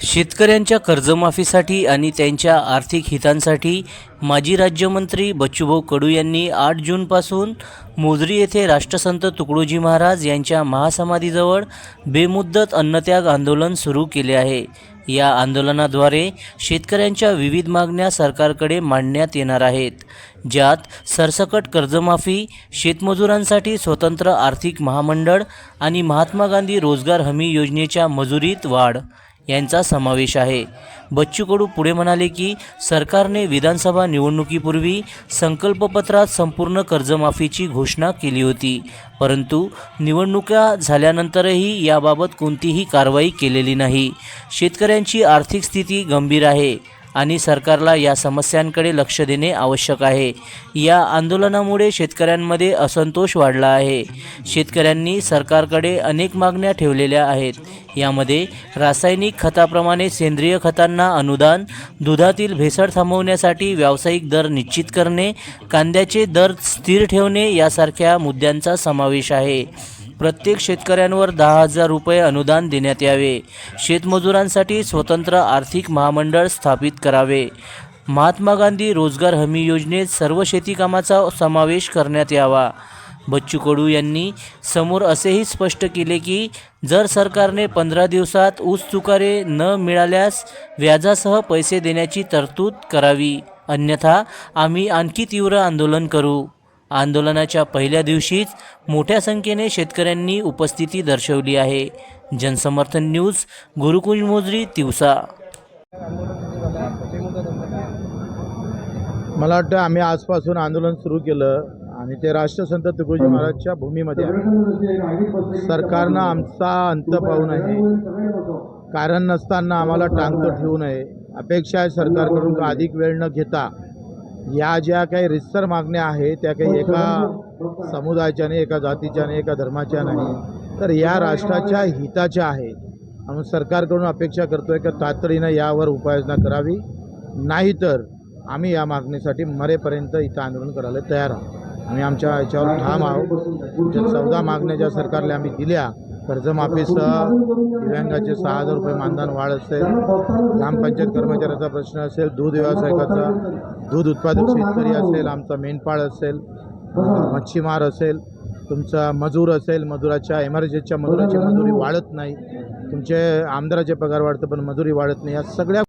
शेतकऱ्यांच्या कर्जमाफीसाठी आणि त्यांच्या आर्थिक हितांसाठी माजी राज्यमंत्री बच्चूभाऊ कडू यांनी आठ जूनपासून मोजरी येथे राष्ट्रसंत तुकडोजी महाराज यांच्या महासमाधीजवळ बेमुद्दत अन्नत्याग आंदोलन सुरू केले आहे. या आंदोलनाद्वारे शेतकऱ्यांच्या विविध मागण्या सरकारकडे मांडण्यात येणार आहेत ज्यात सरसकट कर्जमाफी शेतमजुरांसाठी स्वतंत्र आर्थिक महामंडळ आणि महात्मा गांधी रोजगार हमी योजनेच्या मजुरीत वाढ यांचा समावेश आहे. बच्चू कडू पुढे म्हणाले की सरकारने विधानसभा निवडणुकीपूर्वी संकल्पपत्रात संपूर्ण कर्जमाफीची घोषणा केली होती. परंतु निवडणुका झाल्यानंतरही याबाबत कोणतीही कारवाई केलेली नाही. शेतकऱ्यांची आर्थिक स्थिती गंभीर आहे. आणि सरकारला या समस्यांकडे लक्ष देणे आवश्यक आहे. या आंदोलनामुळे शेतकऱ्यांमध्ये असंतोष वाढला आहे. शेतकऱ्यांनी सरकारकडे अनेक मागण्या ठेवलेल्या आहेत. यामध्ये रासायनिक खताप्रमाणे सेंद्रिय खतांना अनुदान दुधातील भेसळ थांबवण्यासाठी व्यावसायिक दर निश्चित करणे कांद्याचे दर स्थिर ठेवणे यासारख्या मुद्द्यांचा समावेश आहे. प्रत्येक शेतकऱ्यांवर दहा हजार रुपये अनुदान देण्यात यावे. शेतमजुरांसाठी स्वतंत्र आर्थिक महामंडळ स्थापित करावे. महात्मा गांधी रोजगार हमी योजनेत सर्व शेतीकामाचा समावेश करण्यात यावा. बच्चू कडू यांनी समोर असेही स्पष्ट केले की जर सरकारने पंधरा दिवसात ऊस चुकारे न मिळाल्यास व्याजासह पैसे देण्याची तरतूद करावी. अन्यथा आम्ही आणखी तीव्र आंदोलन करू. आंदोलनाच्या पहिल्या दिवशीच मोठ्या संख्येने शेतकऱ्यांनी उपस्थिती दर्शवली आहे. जनसमर्थन न्यूज गुरुकुंज मोजरी तिवसा. मला वाटतं आम्ही आजपासून आंदोलन सुरू केलं आणि ते राष्ट्रसंत तुकडोजी महाराजच्या भूमीमध्ये आहे. सरकारनं आमचा अंत पाहू नये. कारण नसताना आम्हाला टांगतं ठेवू नये. अपेक्षा आहे सरकारकडून अधिक वेळ न घेता या ज्या काही रितसर मागण्या आहेत त्या काही एका समुदायाच्या नाही एका जातीच्या नाही एका धर्माच्या नाही तर या राष्ट्राच्या हिताच्या आहेत. म्हणून सरकारकडून अपेक्षा करतोय की तातडीनं यावर उपाययोजना करावी. नाहीतर आम्ही या मागणीसाठी मरेपर्यंत इथं आंदोलन करायला तयार आहोत. आम्ही आमच्या याच्यावर ठाम आहोत. चौदा मागण्या ज्या सरकारला आम्ही दिल्या कर्जमाफीसह दिव्यांगाचे सहा हजार रुपये मानधन वाढ असेल ग्रामपंचायत कर्मचाऱ्याचा प्रश्न असेल दूध व्यावसायिकाचा दूध उत्पादक शेतकरी असेल आमचा मेंढपाळ असेल मच्छीमार असेल तुमचा मजूर असेल मजुराच्या एमर्जन्सीच्या मजुराची मजुरी वाढत नाही. तुमचे आमदाराचे पगार वाढतं पण मजुरी वाढत नाही. या सगळ्या